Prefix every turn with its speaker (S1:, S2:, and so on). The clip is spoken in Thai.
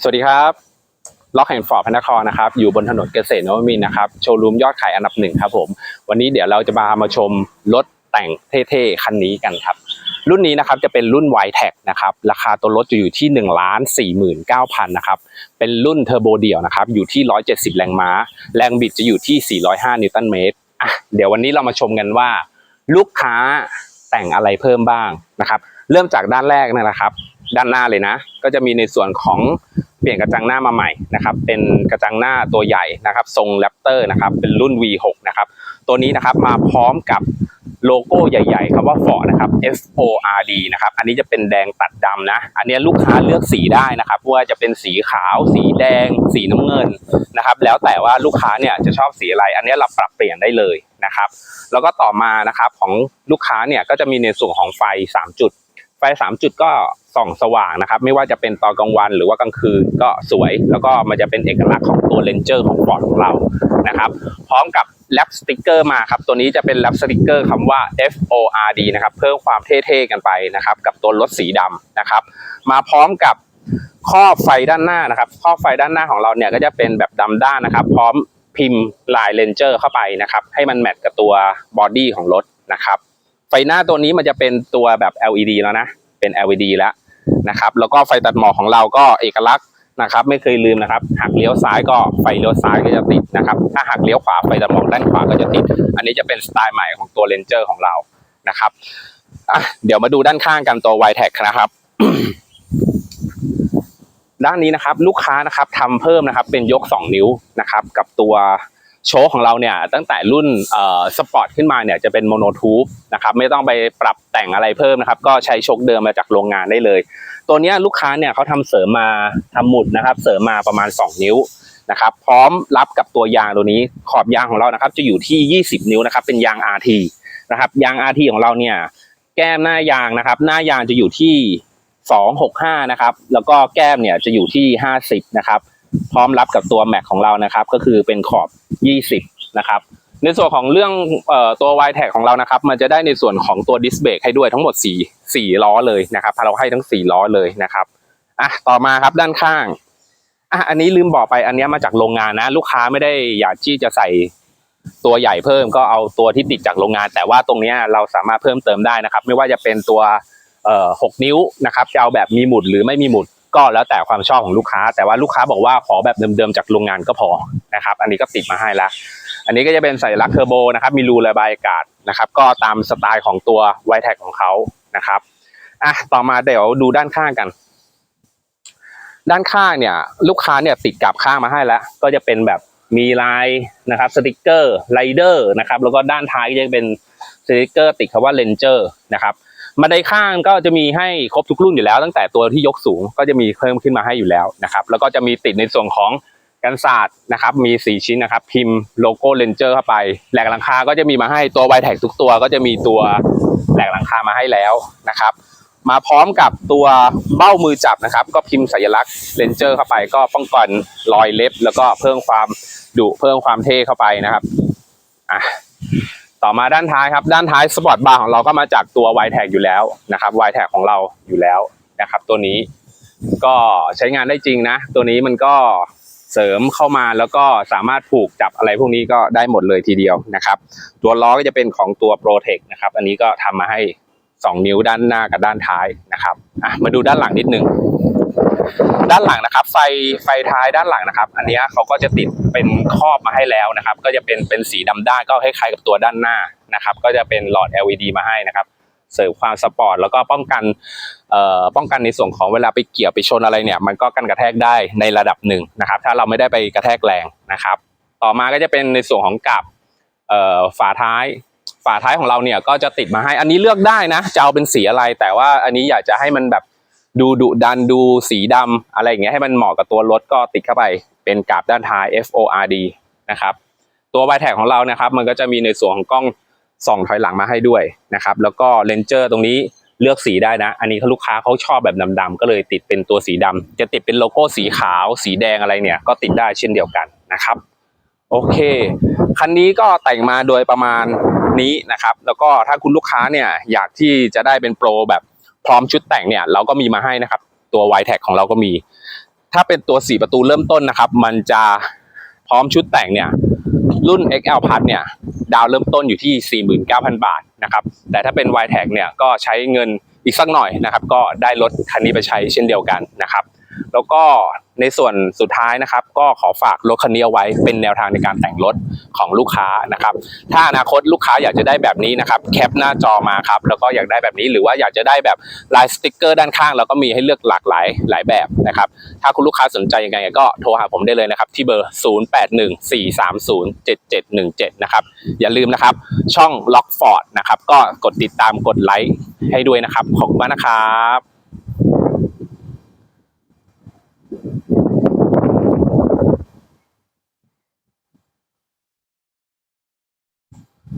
S1: สวัสดีครับล็อกแห่งฟอร์ดพระนครนะครับ อยู่บนถนนเกษตรนวมินนะครับ โชว์รูมยอดขายอันดับหนึ่งครับผม วันนี้เดี๋ยวเราจะมามาชมรถแต่งเท่ๆ คันนี้กันครับ รุ่นนี้นะครับจะเป็นรุ่น y t e c นะครับ ราคาตัวรถจะอยู่ที่1นึ่งล้านสี่หมื่นเก้าพันนะครับ เป็นรุ่นเทอร์โบเดี่ยวนะครับ อยู่ที่ 170 แรงม้า แรงบิดจะอยู่ที่ 405 นิวตันเมตรอะเดี๋ยววันนี้เรามาชมกันว่า ลูกค้าแต่งอะไรเพิ่มบ้างนะครับ เริ่มจากด้านแรกนั่นแหละครับ ด้านหน้าเลยนะ ก็จะมีในส่วนของเปลี่ยนกระจังหน้ามาใหม่นะครับ เป็นกระจังหน้าตัวใหญ่นะครับ ทรงแรปเตอร์นะครับ เป็นรุ่น V6 นะครับ ตัวนี้นะครับมาพร้อมกับโลโก้ใหญ่ๆคำว่า Ford นะครับ F O R D นะครับ อันนี้จะเป็นแดงตัดดำนะ อันนี้ลูกค้าเลือกสีได้นะครับ ว่าจะเป็นสีขาว สีแดง สีน้ำเงินนะครับ แล้วแต่ว่าลูกค้าเนี่ยจะชอบสีอะไร อันนี้เราปรับเปลี่ยนได้เลยนะครับ แล้วก็ต่อมานะครับของลูกค้าเนี่ยก็จะมีในส่วนของไฟ 3 จุด ไฟ3จุดก็ส่องสว่างนะครับ ไม่ว่าจะเป็นตอนกลางวันหรือว่ากลางคืนก็สวย แล้วก็มันจะเป็นเอกลักษณ์ของตัวเลนเจอร์ของฟอร์ดของเรานะครับ พร้อมกับแรปสติกเกอร์มาครับ ตัวนี้จะเป็นแรปสติกเกอร์คำว่า F O R D นะครับ เพิ่มความเท่ๆกันไปนะครับ กับตัวรถสีดำนะครับ มาพร้อมกับครอไฟด้านหน้านะครับครอไฟด้านหน้าของเราเนี่ยก็จะเป็นแบบดำด้านนะครับ พร้อมพิมพ์ลายเลนเจอร์เข้าไปนะครับ ให้มันแมทกับตัวบอดี้ของรถนะครับ ฟหน้าตัวนี้มันจะเป็นตัวแบบ LED แล้วนะเป็น LED แล้วนะครับ แล้วก็ไฟตัดหมอกของเราก็เอกลักษณ์นะครับ ไม่เคยลืมนะครับหักเลี้ยวซ้ายก็ไฟเลี้ยวซ้ายก็จะติดนะครับ ถ้าหักเลี้ยวขวาไฟตัดหมอกด้านขวาก็จะติด อันนี้จะเป็นสไตล์ใหม่ของตัวเลนเจอร์ของเรานะครับอะเดี๋ยวมาดูด้านข้างกันตัว y t e c นะครับด้านนี้นะครับลูกค้านะครับทำเพิ่มนะครับเป็นยก 2 นิ้วนะครับ กับตัว โชคของเราเนี่ยตั้งแต่รุ่นสปอร์ตขึ้นมาเนี่ยจะเป็นโมโนทูบนะครับไม่ต้องไปปรับแต่งอะไรเพิ่มนะครับ ก็ใช้โชคเดิมมาจากโรงงานได้เลย ตัวนี้ลูกค้าเนี่ยเขาทำเสริมมาทำหมุดนะครับเสริมมาประมาณ 2 นิ้วนะครับพร้อมรับกับตัวยางตัวนี้ขอบยางของเรานะครับจะอยู่ที่ 20 นิ้วนะครับเป็นยาง RT นะครับยาง RT ของเราเนี่ยแก้มหน้ายางนะครับ หน้ายางจะอยู่ที่ 265 นะครับ แล้วก็แก้มเนี่ยจะอยู่ที่ 50 นะครับ พร้อมรับกับตัวแม็กของเรานะครับ ก็คือเป็นขอบ 20 นะครับ ในส่วนของเรื่องออตัว y t a g ของเรานะครับ มันจะได้ในส่วนของตัวดิสเบรกให้ด้วยทั้งหมด 4 4 ล้อเลยนะครับเราให้ทั้ง 4 ล้อเลยนะครับอะต่อมาครับด้านข้างอะอันนี้ลืมบอกไปอันนี้มาจากโรงงานนะ ลูกค้าไม่ได้อยากที่จะใส่ตัวใหญ่เพิ่มก็เอาตัวที่ติดจากโรงงาน แต่ว่าตรงนี้เราสามารถเพิ่มเติมได้นะครับ ไม่ว่าจะเป็นตัวเอ่อหกนิ้วนะครับจะเอาแบบมีหมุดหรือไม่มีหมุด ก็แล้วแต่ความชอบของลูกค้า แต่ว่าลูกค้าบอกว่าขอแบบเดิมๆจากโรงงานก็พอนะครับอันนี้ก็ติดมาให้แล้ว อันนี้ก็จะเป็นสัญลักษณ์เทอร์โบนะครับมีรูระบายอากาศนะครับก็ตามสไตล์ของตัวไวแท็กของเขานะครับอะต่อมาเดี๋ยวดูด้านข้างกัน ด้านข้างเนี่ยลูกค้าเนี่ยติดกับข้างมาให้แล้ว ก็จะเป็นแบบมีลายนะครับสติกเกอร์ไรเดอร์นะครับแล้วก็ด้านท้ายก็จะเป็นสติกเกอร์ติดคำว่าเลนเจอร์นะครับ บันไดข้างก็จะมีให้ครบทุกรุ่นอยู่แล้ว ตั้งแต่ตัวที่ยกสูงก็จะมีเพิ่มขึ้นมาให้อยู่แล้วนะครับแล้วก็จะมีติดในส่วนของกันศาสตร์นะครับมี 4 ชิ้นนะครับ พิมพ์โลโก้เลนเจอร์เข้าไปแหลกหลังคาก็จะมีมาให้ตัวไวแท็กทุกตัว ก็จะมีตัวแหลกหลังคามาให้แล้วนะครับ มาพร้อมกับตัวเบ้ามือจับนะครับ ก็พิมพ์สัญลักษณ์เลนเจอร์เข้าไป ก็ป้องกันรอยเล็บ แล้วก็เพิ่มความดุเพิ่มความเท่เข้าไปนะครับอะ ต่อมาด้านท้ายครับ ด้านท้ายสปอร์ตบาร์ของเราก็มาจากตัว y t a g อยู่แล้วนะครับ y t a g ของเราอยู่แล้วนะครับ ตัวนี้ก็ใช้งานได้จริงนะ ตัวนี้มันก็เสริมเข้ามาแล้วก็สามารถผูกจับอะไรพวกนี้ก็ได้หมดเลยทีเดียวนะครับ ตัวล้อก็จะเป็นของตัว Protec นะครับ อันนี้ก็ทำมาให้ 2 นิ้วด้านหน้ากับด้านท้ายนะครับมาดูด้านหลังนิดนึง ด้านหลังนะครับ ไฟไฟท้ายด้านหลังนะครับ อันนี้เขาก็จะติดเป็นครอบมาให้แล้วนะครับ ก็จะเป็นเป็นสีดำด้านก็คล้ายๆกับตัวด้านหน้านะครับ ก็จะเป็นหลอด LED มาให้นะครับ เสริมความสปอร์ตแล้วก็ป้องกันเอ่อป้องกันในส่วนของเวลาไปเกี่ยวไปชนอะไรเนี่ย มันก็กันกระแทกได้ในระดับหนึ่งนะครับ ถ้าเราไม่ได้ไปกระแทกแรงนะครับ ต่อมาก็จะเป็นในส่วนของกับเอ่อฝาท้ายฝาท้ายของเราเนี่ยก็จะติดมาให้ อันนี้เลือกได้นะจะเอาเป็นสีอะไร แต่ว่าอันนี้อยากจะให้มันแบบ ดูดุดันดูสีดำอะไรอย่างเงี้ยให้มันเหมาะกับตัวรถก็ติดเข้าไปเป็นกาบด้านท้าย F O R D นะครับตัวไวแท็กของเรานะครับ มันก็จะมีในส่วนของกล้องส่องถอยหลังมาให้ด้วยนะครับ แล้วก็เลนเจอร์ตรงนี้เลือกสีได้นะ อันนี้ลูกค้าเขาชอบแบบดำๆก็เลยติดเป็นตัวสีดำจะติดเป็นโลโก้สีขาว สีแดงอะไรเนี่ย ก็ติดได้เช่นเดียวกันนะครับ โอเค คันนี้ก็แต่งมาโดยประมาณนี้นะครับ แล้วก็ถ้าคุณลูกค้าเนี่ยอยากที่จะได้เป็นโปรแบบ พร้อมชุดแต่งเนี่ยเราก็มีมาให้นะครับ ตัว y t แท็ของเราก็มี ถ้าเป็นตัว 4 ประตูเริ่มต้นนะครับ มันจะพร้อมชุดแต่งเนี่ยรุ่น XL Plus เนี่ยดาวเริ่มต้นอยู่ที่ 49,000 บาทนะครับ แต่ถ้าเป็น y t แท็เนี่ยก็ใช้เงินอีกสักหน่อยนะครับ ก็ได้รถคันนี้ไปใช้เช่นเดียวกันนะครับ แล้วก็ในส่วนสุดท้ายนะครับ ก็ขอฝากรถคันนี้เอาไว้เป็นแนวทางในการแต่งรถของลูกค้านะครับ ถ้าอนาคตลูกค้าอยากจะได้แบบนี้นะครับแคปหน้าจอมาครับแล้วก็อยากได้แบบนี้หรือว่าอยากจะได้แบบลายสติกเกอร์ด้านข้างเราก็มีให้เลือกหลากหลายหลายแบบนะครับ ถ้าคุณลูกค้าสนใจยังไงก็โทรหาผมได้เลยนะครับ ที่เบอร์ 0814307717 นะครับ อย่าลืมนะครับ ช่องล็อกฟอร์ดนะครับก็กดติดตามกดไลค์ให้ด้วยนะครับขอบคุณมากนะครับ